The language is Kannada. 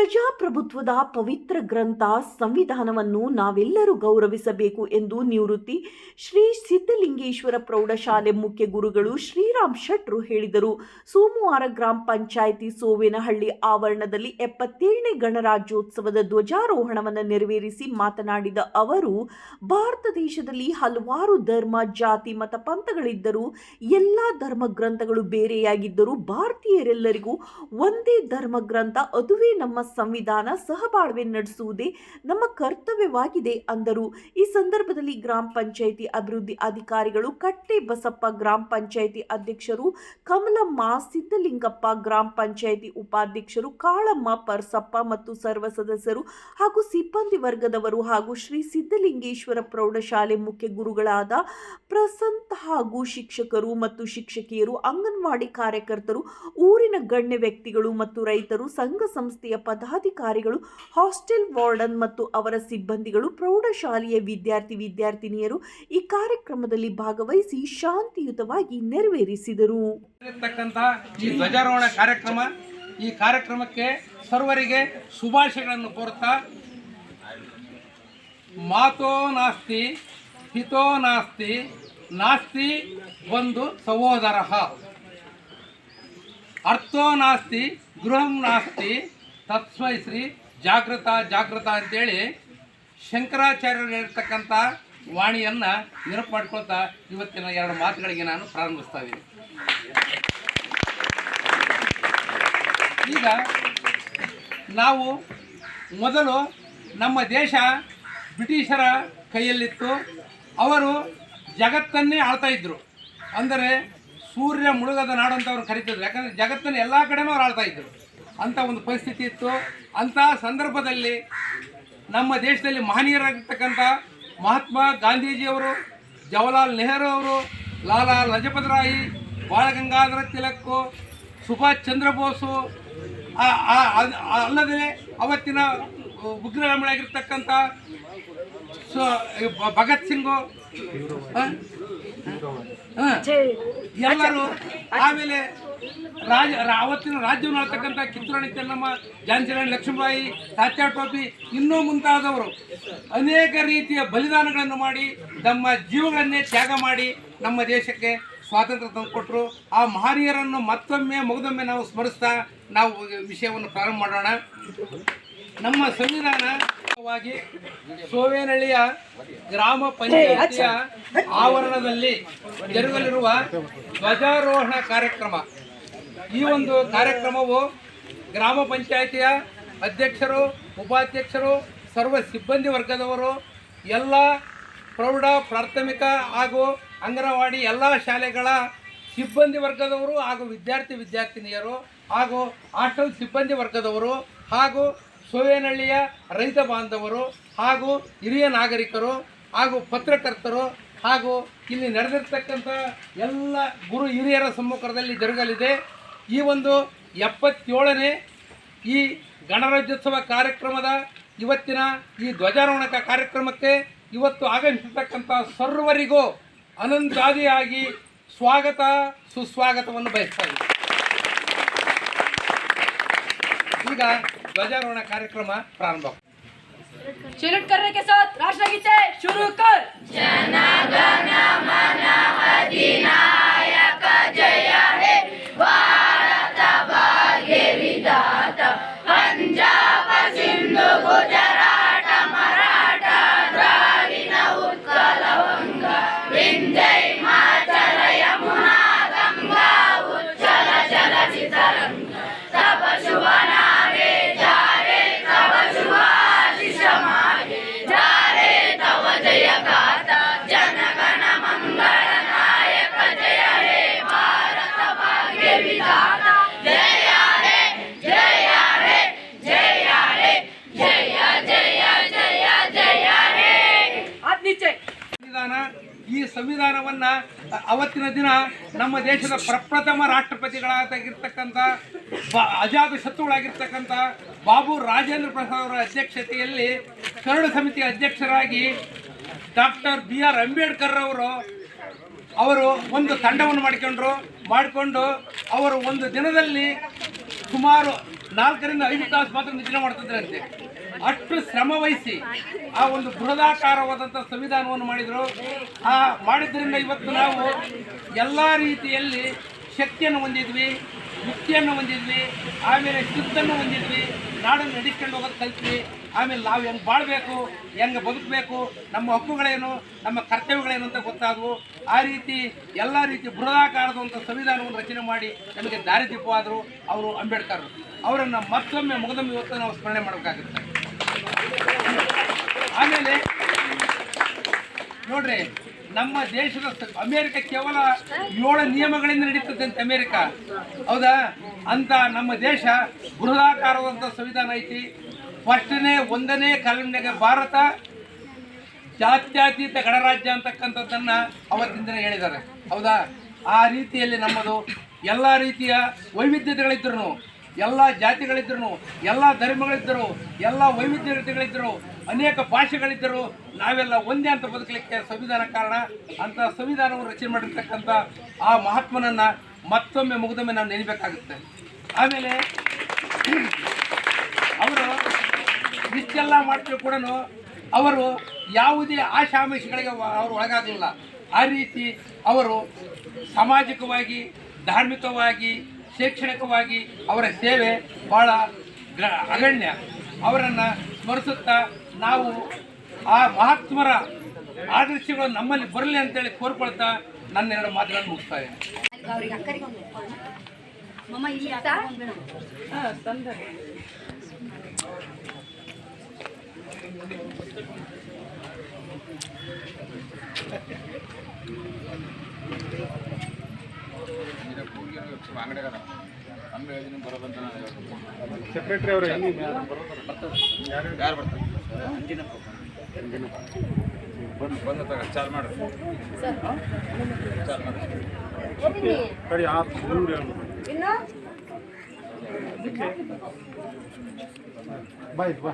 ಪ್ರಜಾಪ್ರಭುತ್ವದ ಪವಿತ್ರ ಗ್ರಂಥ ಸಂವಿಧಾನವನ್ನು ನಾವೆಲ್ಲರೂ ಗೌರವಿಸಬೇಕು ಎಂದು ನಿವೃತ್ತಿ ಶ್ರೀ ಸಿದ್ಧಲಿಂಗೇಶ್ವರ ಪ್ರೌಢಶಾಲೆ ಮುಖ್ಯ ಗುರುಗಳು ಶ್ರೀರಾಮ್ ಶೆಟ್ರು ಹೇಳಿದರು. ಸೋಮವಾರ ಗ್ರಾಮ ಪಂಚಾಯಿತಿ ಸೋವೇನಹಳ್ಳಿ ಆವರಣದಲ್ಲಿ ಎಪ್ಪತ್ತೇಳನೇ ಗಣರಾಜ್ಯೋತ್ಸವದ ಧ್ವಜಾರೋಹಣವನ್ನು ನೆರವೇರಿಸಿ ಮಾತನಾಡಿದ ಅವರು, ಭಾರತ ದೇಶದಲ್ಲಿ ಹಲವಾರು ಧರ್ಮ, ಜಾತಿ, ಮತ ಪಂಥಗಳಿದ್ದರೂ ಎಲ್ಲ ಧರ್ಮ ಗ್ರಂಥಗಳು ಬೇರೆಯಾಗಿದ್ದರೂ ಭಾರತೀಯರೆಲ್ಲರಿಗೂ ಒಂದೇ ಧರ್ಮ ಗ್ರಂಥ, ಅದುವೇ ನಮ್ಮ ಸಂವಿಧಾನ ಸಹಬಾಳ್ವೆ ನಡೆಸುವುದೇ ನಮ್ಮ ಕರ್ತವ್ಯವಾಗಿದೆ ಅಂದರು. ಈ ಸಂದರ್ಭದಲ್ಲಿ ಗ್ರಾಮ ಪಂಚಾಯಿತಿ ಅಭಿವೃದ್ಧಿ ಅಧಿಕಾರಿಗಳು ಕಟ್ಟೆ ಬಸಪ್ಪ ಗ್ರಾಮ ಪಂಚಾಯಿತಿ ಅಧ್ಯಕ್ಷರು ಕಮಲಮ್ಮ ಸಿದ್ದಲಿಂಗಪ್ಪ ಗ್ರಾಮ ಪಂಚಾಯಿತಿ ಉಪಾಧ್ಯಕ್ಷರು ಕಾಳಮ್ಮ ಪರ್ಸಪ್ಪ ಮತ್ತು ಸರ್ವ ಸದಸ್ಯರು ಹಾಗೂ ಸಿಬ್ಬಂದಿ ವರ್ಗದವರು ಹಾಗೂ ಶ್ರೀ ಸಿದ್ದಲಿಂಗೇಶ್ವರ ಪ್ರೌಢಶಾಲೆ ಮುಖ್ಯ ಗುರುಗಳಾದ ಪ್ರಸಂತ್ ಹಾಗೂ ಶಿಕ್ಷಕರು ಮತ್ತು ಶಿಕ್ಷಕಿಯರು, ಅಂಗನವಾಡಿ ಕಾರ್ಯಕರ್ತರು, ಊರಿನ ಗಣ್ಯ ವ್ಯಕ್ತಿಗಳು ಮತ್ತು ರೈತರು, ಸಂಘ ಸಂಸ್ಥೆಯ ಪದಾಧಿಕಾರಿಗಳು, ಹಾಸ್ಟೆಲ್ ವಾರ್ಡನ್ ಮತ್ತು ಅವರ ಸಿಬ್ಬಂದಿಗಳು, ಪ್ರೌಢಶಾಲೆಯ ವಿದ್ಯಾರ್ಥಿ ವಿದ್ಯಾರ್ಥಿನಿಯರು ಈ ಕಾರ್ಯಕ್ರಮದಲ್ಲಿ ಭಾಗವಹಿಸಿ ಶಾಂತಿಯುತವಾಗಿ ನೆರವೇರಿಸಿದರು. ಈ ಧ್ವಜಾರೋಹಣ ಕಾರ್ಯಕ್ರಮ, ಈ ಕಾರ್ಯಕ್ರಮಕ್ಕೆ ಸರ್ವರಿಗೆ ಶುಭಾಶಯಗಳನ್ನು ಕೋರುತ್ತಾ, ಮಾತೋ ನಾಸ್ತಿ, ಹಿತೋ ನಾಸ್ತಿ ನಾಸ್ತಿ ಒಂದು ಸಹೋದರ. ಅರ್ಥೋ ನಾಸ್ತಿ, ಗೃಹಂ ನಾಸ್ತಿ ತತ್ಸ್ಮೈ ಶ್ರೀ ಜಾಗೃತ ಜಾಗೃತ ಅಂತೇಳಿ ಶಂಕರಾಚಾರ್ಯರು ಹೇಳ್ತಕ್ಕಂಥ ವಾಣಿಯನ್ನು ನೆನಪು ಮಾಡ್ಕೊಳ್ತಾ ಇವತ್ತಿನ ಎರಡು ಮಾತುಗಳಿಗೆ ನಾನು ಪ್ರಾರಂಭಿಸ್ತಾ ಇದ್ದೀನಿ. ಈಗ ನಾವು ಮೊದಲು ನಮ್ಮ ದೇಶ ಬ್ರಿಟಿಷರ ಕೈಯಲ್ಲಿತ್ತು. ಅವರು ಜಗತ್ತನ್ನೇ ಆಳ್ತಾ ಇದ್ದರು ಅಂದರೆ ಸೂರ್ಯ ಮುಳುಗದ ನಾಡು ಅಂತ ಅವ್ರು ಕರಿತಿದ್ರು. ಯಾಕಂದರೆ ಜಗತ್ತನ್ನು ಎಲ್ಲ ಕಡೆನೂ ಅವ್ರು ಆಳ್ತಾ ಇದ್ರು. ಅಂಥ ಒಂದು ಪರಿಸ್ಥಿತಿ ಇತ್ತು ಅಂತ ಸಂದರ್ಭದಲ್ಲಿ ನಮ್ಮ ದೇಶದಲ್ಲಿ ಮಹನೀಯರಾಗಿರ್ತಕ್ಕಂಥ ಮಹಾತ್ಮ ಗಾಂಧೀಜಿಯವರು, ಜವಾಹರ್ಲಾಲ್ ನೆಹರು ಅವರು, ಲಾಲಾ ಲಜಪತ್ ರಾಯಿ ಬಾಳಗಂಗಾಧರ ತಿಲಕ್ಕು ಸುಭಾಷ್ ಚಂದ್ರ ಬೋಸು ಅಲ್ಲದೆ ಅವತ್ತಿನ ಉಗ್ರಗಾಮಿಗಳಾಗಿರ್ತಕ್ಕಂಥ ಸೊ, ಭಗತ್ ಸಿಂಗು. ಎಲ್ಲರೂ ಆಮೇಲೆ ರಾಜ ಅವತ್ತಿನ ರಾಜ್ಯವನ್ನು ಆಳ್ತಕ್ಕಂಥ ಕಿತ್ತೂರಾಣಿ ಚೆನ್ನಮ್ಮ ಜಾನ್ಸಿರಾಣಿ ಲಕ್ಷ್ಮೀಬಾಯಿ ತಾತ್ಯಾ ಟೋಪಿ ಇನ್ನೂ ಮುಂತಾದವರು ಅನೇಕ ರೀತಿಯ ಬಲಿದಾನಗಳನ್ನು ಮಾಡಿ ನಮ್ಮ ಜೀವಗಳನ್ನೇ ತ್ಯಾಗ ಮಾಡಿ ನಮ್ಮ ದೇಶಕ್ಕೆ ಸ್ವಾತಂತ್ರ್ಯ ತಂದುಕೊಟ್ರು. ಆ ಮಹನೀಯರನ್ನು ಮತ್ತೊಮ್ಮೆ, ಮುಗಿದೊಮ್ಮೆ ನಾವು ಸ್ಮರಿಸ್ತಾ ನಾವು ವಿಷಯವನ್ನು ಪ್ರಾರಂಭ ಮಾಡೋಣ. ನಮ್ಮ ಸಂವಿಧಾನವಾಗಿ ಸೋವೇನಹಳ್ಳಿಯ ಗ್ರಾಮ ಪಂಚಾಯತಿಯ ಆವರಣದಲ್ಲಿ ಜರುಗಲಿರುವ ಧ್ವಜಾರೋಹಣ ಕಾರ್ಯಕ್ರಮ. ಈ ಒಂದು ಕಾರ್ಯಕ್ರಮವು ಗ್ರಾಮ ಪಂಚಾಯಿತಿಯ ಅಧ್ಯಕ್ಷರು, ಉಪಾಧ್ಯಕ್ಷರು, ಸರ್ವ ಸಿಬ್ಬಂದಿ ವರ್ಗದವರು, ಎಲ್ಲ ಪ್ರೌಢ, ಪ್ರಾಥಮಿಕ ಹಾಗೂ ಅಂಗನವಾಡಿ ಎಲ್ಲ ಶಾಲೆಗಳ ಸಿಬ್ಬಂದಿ ವರ್ಗದವರು ಹಾಗೂ ವಿದ್ಯಾರ್ಥಿ, ವಿದ್ಯಾರ್ಥಿನಿಯರು ಹಾಗೂ ಹಾಸ್ಟೆಲ್ ಸಿಬ್ಬಂದಿ ವರ್ಗದವರು ಹಾಗೂ ಸೋವೇನಹಳ್ಳಿಯ ರೈತ ಬಾಂಧವರು ಹಾಗೂ ಹಿರಿಯ ನಾಗರಿಕರು ಹಾಗೂ ಪತ್ರಕರ್ತರು ಹಾಗೂ ಇಲ್ಲಿ ನಡೆದಿರ್ತಕ್ಕಂಥ ಎಲ್ಲ ಗುರು ಹಿರಿಯರ ಸಮ್ಮುಖದಲ್ಲಿ ಜರುಗಲಿದೆ. ಈ ಒಂದು ಎಪ್ಪತ್ತೇಳನೇ ಈ ಗಣರಾಜ್ಯೋತ್ಸವ ಕಾರ್ಯಕ್ರಮದ ಇವತ್ತಿನ ಈ ಧ್ವಜಾರೋಹಣ ಕಾರ್ಯಕ್ರಮಕ್ಕೆ ಇವತ್ತು ಆಗಮಿಸಿರ್ತಕ್ಕಂಥ ಸರ್ವರಿಗೂ ಅನಂತಾದಿಯಾಗಿ ಸ್ವಾಗತ, ಸುಸ್ವಾಗತವನ್ನು ಬಯಸ್ತಾ ಈಗ ध्वजारोहण कार्यक्रम प्रारंभ चिलट करने के साथ राष्ट्रगीत शुरू कर जना गना मना अधिनायक जय हे ಸಂವಿಧಾನವನ್ನ ಅವತ್ತಿನ ದಿನ ನಮ್ಮ ದೇಶದ ಪ್ರಪ್ರಥಮ ರಾಷ್ಟ್ರಪತಿಗಳಾಗಿರ್ತಕ್ಕಂಥ ಬ ಅಜಾತ ಶತ್ರುಗಳಾಗಿರ್ತಕ್ಕಂಥ ಬಾಬು ರಾಜೇಂದ್ರ ಪ್ರಸಾದ್ ಅವರ ಅಧ್ಯಕ್ಷತೆಯಲ್ಲಿ ಕರಡು ಸಮಿತಿ ಅಧ್ಯಕ್ಷರಾಗಿ ಡಾಕ್ಟರ್ ಬಿ ಆರ್ ಅಂಬೇಡ್ಕರ್ ಅವರು ಅವರು ಒಂದು ತಂಡವನ್ನು ಮಾಡಿಕೊಂಡ್ರು. ಮಾಡಿಕೊಂಡು ಅವರು ಒಂದು ದಿನದಲ್ಲಿ ಸುಮಾರು ನಾಲ್ಕರಿಂದ ಐದು ತಾಸು ಮಾತ್ರ ನಿದ್ರೆ ಮಾಡ್ತಿದ್ರಂತೆ. ಅಷ್ಟು ಶ್ರಮ ವಹಿಸಿ ಆ ಒಂದು ಬೃಹದಾಕಾರವಾದಂಥ ಸಂವಿಧಾನವನ್ನು ಮಾಡಿದರು. ಆ, ಮಾಡಿದ್ರಿಂದ ಇವತ್ತು ನಾವು ಎಲ್ಲ ರೀತಿಯಲ್ಲಿ ಶಕ್ತಿಯನ್ನು ಹೊಂದಿದ್ವಿ ಯುಕ್ತಿಯನ್ನು ಹೊಂದಿದ್ವಿ, ಆಮೇಲೆ ಶುದ್ಧನ್ನು ಹೊಂದಿದ್ವಿ, ನಾಡನ್ನು ನಡೆಸ್ಕೊಂಡು ಹೋಗೋದು ಕಲ್ತ್ವಿ, ಆಮೇಲೆ ನಾವು ಹೆಂಗೆ ಬಾಳಬೇಕು, ಹೆಂಗೆ ಬದುಕಬೇಕು, ನಮ್ಮ ಹಕ್ಕುಗಳೇನು, ನಮ್ಮ ಕರ್ತವ್ಯಗಳೇನು ಅಂತ ಗೊತ್ತಾದವು. ಆ ರೀತಿ ಎಲ್ಲ ರೀತಿ ಬೃಹದಾಕಾರದಂಥ ಸಂವಿಧಾನವನ್ನು ರಚನೆ ಮಾಡಿ ನಮಗೆ ದಾರಿದೀಪವಾದರು ಅವರು ಅಂಬೇಡ್ಕರ್. ಅವರನ್ನು ಮತ್ತೊಮ್ಮೆ, ಮುಗದೊಮ್ಮೆ ಇವತ್ತು ನಾವು ಸ್ಮರಣೆ ಮಾಡಬೇಕಾಗುತ್ತೆ. ಆಮೇಲೆ ನೋಡ್ರಿ, ನಮ್ಮ ದೇಶದ ಅಮೇರಿಕ ಕೇವಲ ಏಳು ನಿಯಮಗಳಿಂದ ನಡೀತದಂತೆ ಅಮೆರಿಕ. ಹೌದಾ? ಅಂತ ನಮ್ಮ ದೇಶ ಬೃಹದಾಕಾರವಾದಂಥ ಸಂವಿಧಾನ ಐತಿ. ಫಸ್ಟನೇ, ಒಂದನೇ ಕಾಲಮ್ನಾಗ ಭಾರತ ಜಾತ್ಯತೀತ ಗಣರಾಜ್ಯ ಅಂತಕ್ಕಂಥದ್ದನ್ನ ಅವತ್ತಿನ ದಿನ ಹೇಳಿದ್ದಾರೆ. ಹೌದಾ? ಆ ರೀತಿಯಲ್ಲಿ ನಮ್ಮದು ಎಲ್ಲ ರೀತಿಯ ವೈವಿಧ್ಯತೆಗಳಿದ್ರು ಎಲ್ಲ ಜಾತಿಗಳಿದ್ರು ಎಲ್ಲ ಧರ್ಮಗಳಿದ್ದರು, ಎಲ್ಲ ವೈವಿಧ್ಯತೆಗಳಿದ್ದರು ಅನೇಕ ಭಾಷೆಗಳಿದ್ದರೂ ನಾವೆಲ್ಲ ಒಂದೇ ಅಂತ ಬದುಕಲಿಕ್ಕೆ ಸಂವಿಧಾನ ಕಾರಣ. ಅಂತ ಸಂವಿಧಾನವನ್ನು ರಚನೆ ಮಾಡಿರ್ತಕ್ಕಂಥ ಆ ಮಹಾತ್ಮನನ್ನ ಮತ್ತೊಮ್ಮೆ ಮುಗಿದೊಮ್ಮೆ ನಾವು ನೆನಬೇಕಾಗುತ್ತೆ. ಆಮೇಲೆ ಅವರು ಇಷ್ಟೆಲ್ಲ ಮಾಡ್ತೀವಿ ಕೂಡ ಅವರು ಯಾವುದೇ ಆಶಾಮಿಷಗಳಿಗೆ ಅವರು ಒಳಗಾಗಲಿಲ್ಲ. ಆ ರೀತಿ ಅವರು ಸಾಮಾಜಿಕವಾಗಿ, ಧಾರ್ಮಿಕವಾಗಿ, ಶೈಕ್ಷಣಿಕವಾಗಿ ಅವರ ಸೇವೆ ಭಾಳ ಅಗಣ್ಯ ಅವರನ್ನು ಸ್ಮರಿಸುತ್ತಾ ನಾವು ಆ ಮಹಾತ್ಮರ ಆದರ್ಶಗಳು ನಮ್ಮಲ್ಲಿ ಬರಲಿ ಅಂತೇಳಿ ಕೋರ್ಕೊಳ್ತಾ ನನ್ನ ಎರಡು ಮಾತುಗಳನ್ನು ಮುಗಿಸ್ತಾ ಇದ್ದೀನಿ. ಸೆಕ್ರೆಟರಿ ಅವರು ಯಾರು ಬರ್ತಾರೆ? ಬಂದು ಬಂದ ತಗ ಚಾರ್ ಮಾಡಿ ಚಾರ್ ಮಾಡಿ ಕಡಿ ಆ ದೂರ ಇನ್ನು ಬಾಯ್ ಬಾ